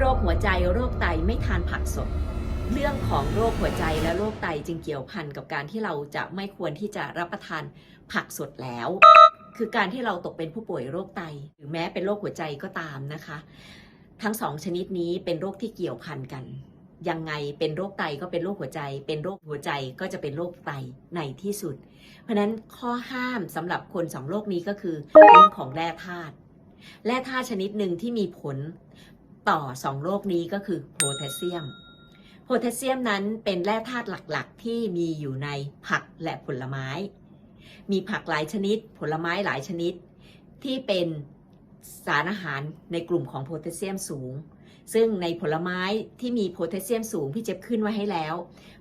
โรคหัวใจโรคไตไม่ทานผักสด เรื่องของโรคหัวใจและโรคไตจึงเกี่ยวพันกับการที่เราจะไม่ควรที่จะรับประทานผักสดแล้ว คือการที่เราตกเป็นผู้ป่วยโรคไต หรือแม้เป็นโรคหัวใจก็ตามนะคะ ทั้งสองชนิดนี้เป็นโรคที่เกี่ยวพันกันยังไงเป็นโรคไตก็เป็นโรคหัวใจ เป็นโรคหัวใจก็จะเป็นโรคไตในที่สุด เพราะฉะนั้นข้อห้ามสำหรับคนสองโรคนี้ก็คือเรื่องของแร่ธาตุแร่ธาตุชนิดหนึ่งที่มีผล ต่อสองโรคนี้ก็คือโพแทสเซียม โพแทสเซียมนั้นเป็นแร่ธาตุหลักๆ ที่มีอยู่ในผักและผลไม้ มีผักหลายชนิด ผลไม้หลายชนิด ที่เป็นสารอาหารในกลุ่มของโพแทสเซียมสูง ซึ่งในผลไม้ที่มีโพแทสเซียมสูงพี่เจ็บขึ้นไว้ให้แล้ว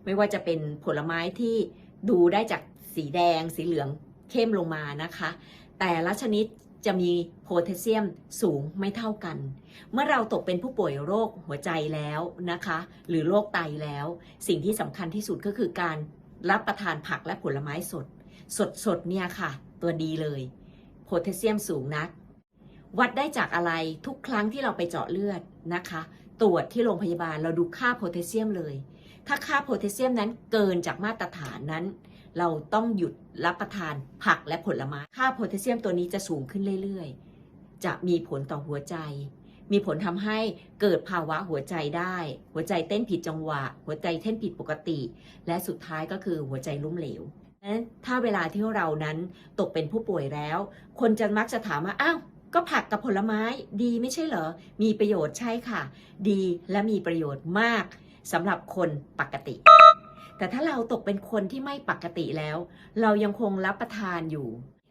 ไม่ว่าจะเป็นผลไม้ที่ดูได้จากสีแดง สีเหลืองเข้มลงมานะคะ แต่ละชนิด จะมีโพแทสเซียมสูงไม่เท่ากัน เมื่อเราตกเป็นผู้ป่วยโรคหัวใจแล้วนะคะ หรือโรคไตแล้ว สิ่งที่สำคัญที่สุดก็คือการรับประทานผักและผลไม้สด สดสดๆเนี่ยค่ะ ตัวดีเลยโพแทสเซียมสูงนัก วัดได้จากอะไรทุกครั้งที่เราไปเจาะเลือดนะคะ ตรวจที่โรงพยาบาลเราดูค่าโพแทสเซียมเลย ถ้าค่าโพแทสเซียมนั้นเกินจากมาตรฐานนั้น เราต้องหยุดรับประทานผักและผลไม้ ค่าโพแทสเซียมตัวนี้จะสูงขึ้นเรื่อยๆ จะมีผลต่อหัวใจ มีผลทำให้เกิดภาวะหัวใจได้ หัวใจเต้นผิดจังหวะ หัวใจเต้นผิดปกติ และสุดท้ายก็คือหัวใจล้มเหลวนั้นถ้าเวลาที่เรานั้นตกเป็นผู้ป่วยแล้ว คนจะมักจะถามว่าอ้าวก็ผักกับผลไม้ดีไม่ใช่เหรอ มีประโยชน์ใช่ค่ะ ดีและมีประโยชน์มาก สำหรับคนปกติ แต่ถ้าเราตกเป็นคนที่ไม่ปกติแล้ว เรายังคงรับประทานอยู่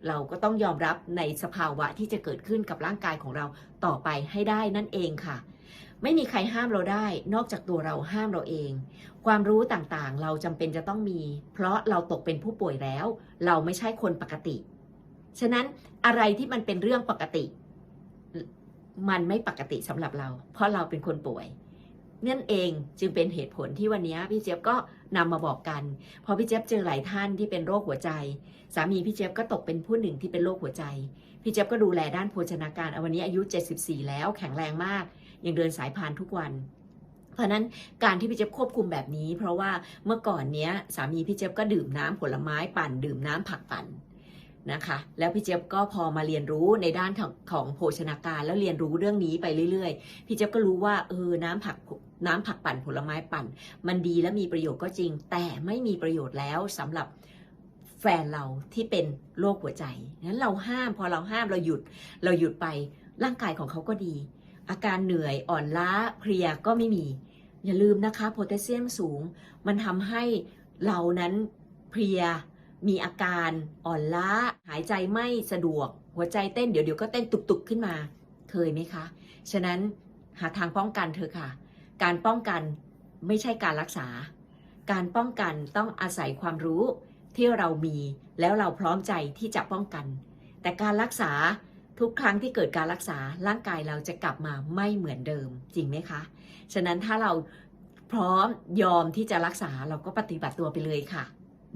เราก็ต้องยอมรับในสภาวะที่จะเกิดขึ้นกับร่างกายของเราต่อไปให้ได้นั่นเองค่ะไม่มีใครห้ามเราได้ นอกจากตัวเราห้ามเราเอง ความรู้ต่างๆ เราจำเป็นจะต้องมี เพราะเราตกเป็นผู้ป่วยแล้ว เราไม่ใช่คนปกติ ฉะนั้นอะไรที่มันเป็นเรื่องปกติ มันไม่ปกติสำหรับเรา เพราะเราเป็นคนป่วย นั่นเองจึงเป็นเหตุผลที่วันนี้พี่เจี๊ยบก็นำมาบอกกัน พอพี่เจี๊ยบเจอหลายท่านที่เป็นโรคหัวใจ สามีพี่เจี๊ยบก็ตกเป็นผู้หนึ่งที่เป็นโรคหัวใจ พี่เจี๊ยบก็ดูแลด้านโภชนาการเอาวันนี้อายุ 74 แล้วแข็งแรงมาก ยังเดินสายพานทุกวันเพราะนั้นการที่พี่เจี๊ยบควบคุมแบบนี้ เพราะว่าเมื่อก่อนเนี้ยสามีพี่เจี๊ยบก็ดื่มน้ำผลไม้ปั่นดื่มน้ำผักปั่นนะคะ แล้วพี่เจี๊ยบก็พอมาเรียนรู้ในด้านของของโภชนาการแล้วเรียนรู้เรื่องนี้ไปเรื่อยๆ พี่เจี๊ยบก็รู้ว่าเออน้ำผัก น้ำผักปั่นผลไม้ปั่น มันดีและมีประโยชน์ก็จริง แต่ไม่มีประโยชน์แล้วสำหรับแฟนเราที่เป็นโรคหัวใจนั้นเราห้ามพอเราห้ามเราหยุด เราหยุดไปร่างกายของเขาก็ดี อาการเหนื่อยอ่อนล้าเพลียก็ไม่มี อย่าลืมนะคะโพแทสเซียมสูง มันทำให้เรานั้นเพลียมีอาการอ่อนล้า หายใจไม่สะดวก หัวใจเต้นเดี๋ยวเดี๋ยวก็เต้นตุกๆขึ้นมา เคยไหมคะ ฉะนั้นหาทางป้องกันเธอะค่ะ การป้องกันไม่ใช่การรักษา การป้องกันต้องอาศัยความรู้ที่เรามีแล้วเราพร้อมใจที่จะป้องกัน แต่การรักษาทุกครั้งที่เกิดการรักษาร่างกายเราจะกลับมาไม่เหมือนเดิมจริงไหมคะ ฉะนั้นถ้าเราพร้อมยอมที่จะรักษาเราก็ปฏิบัติตัวไปเลยค่ะ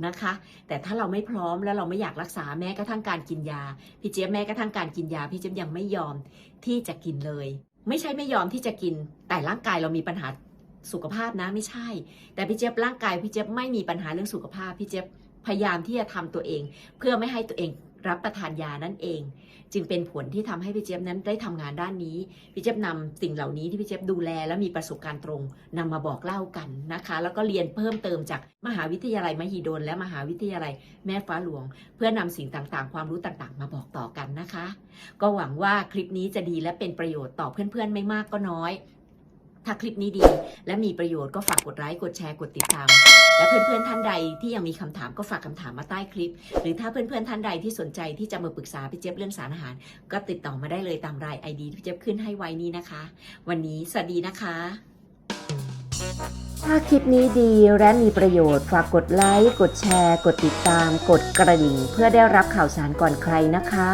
นะคะ แต่ถ้าเราไม่พร้อมแล้วเราไม่อยากรักษาแม้กระทั่งการกินยา พี่เจี๊ยบแม้กระทั่งการกินยา พี่เจี๊ยบยังไม่ยอมที่จะกินเลย ไม่ใช่ไม่ยอมที่จะกิน แต่ร่างกายเรามีปัญหาสุขภาพนะไม่ใช่ แต่พี่เจี๊ยบร่างกายพี่เจี๊ยบไม่มีปัญหาเรื่องสุขภาพพี่เจี๊ยบพยายามที่จะทำตัวเอง เพื่อไม่ให้ตัวเอง รับประทานยานั่นเอง จึงเป็นผลที่ทำให้พี่เจี๊ยบนั้นได้ทำงานด้านนี้พี่เจี๊ยบนำสิ่งเหล่านี้ที่พี่เจี๊ยบดูแล และมีประสบการณ์ตรงนำมาบอกเล่ากันนะคะ แล้วก็เรียนเพิ่มเติมจากมหาวิทยาลัยมหิดลและมหาวิทยาลัยแม่ฟ้าหลวง เพื่อนำสิ่งต่างๆ ความรู้ต่างๆ มาบอกต่อกันนะคะ ก็หวังว่าคลิปนี้จะดีและเป็นประโยชน์ต่อเพื่อนๆไม่มากก็น้อย ถ้าคลิปนี้ดี และมีประโยชน์ก็ฝากกดไลค์กดแชร์กดติดตาม และเพื่อนๆท่านใดที่ยังมีคำถามก็ฝากคำถามมาใต้คลิป หรือถ้าเพื่อนๆท่านใดที่สนใจที่จะมาปรึกษาพี่เจี๊ยบเรื่องสารอาหาร ก็ติดต่อมาได้เลยตามรายไอดีที่พี่เจี๊ยบขึ้นให้ไว้นี้นะคะ วันนี้สวัสดีนะคะถ้าคลิปนี้ดีและมีประโยชน์ ฝากกดไลค์ กดแชร์ กดติดตาม กดกระดิ่ง เพื่อได้รับข่าวสารก่อนใครนะคะ